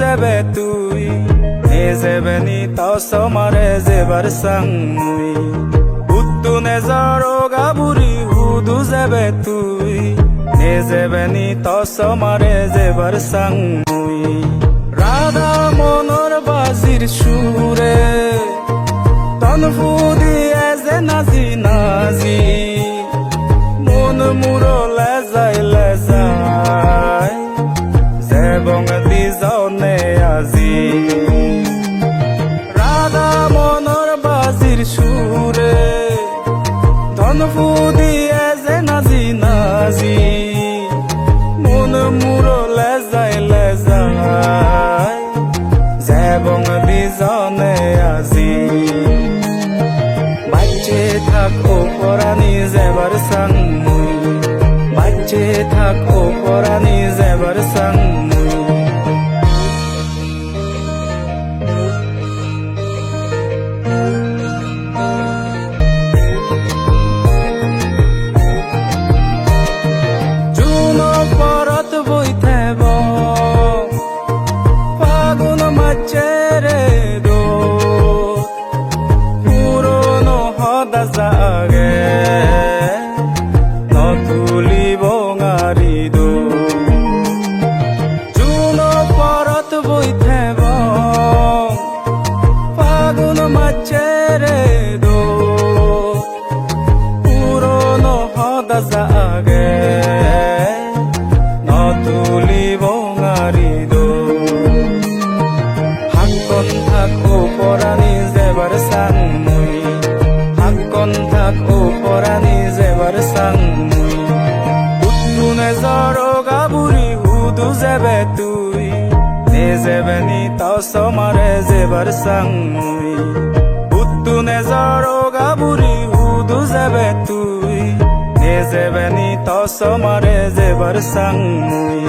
যাবে তুই। নে যাবে নি তাও সমারে যেবার সাংমুই উত্তু নে গাবুরি হুদু যাবে তুই। নে যাবে নি তাও সমারে যেবার সাংমুই রাধা মনর বাজির সুরে তনফু বাজিৰ সুৰে ধনফু দিয়ে যে নাজি নাজি, মন যাই লেজাই জেবং দি যাওনে আজি। বাচ্চে থাকো পরানি যেবার সাং মুই বাচ্চে থাকো পরানি যেবার সাং ফাগুন দো পুরনো হদা জাগে নতুলি বঙারি দো জুনো পরত বইতেব ফাগুন মাছেরে দো পরানি যেবার সাং মুই উত্তুনে জড়ো গাবুরি হুদু যাবে তুই। নে যাবে নি, তাও সমারে যেবার সাং মুই উত্তুনে জড়ো গাবুরি হুদু যাবে তুই। নে যাবে নি, তাও সমারে যেবার সাং মুই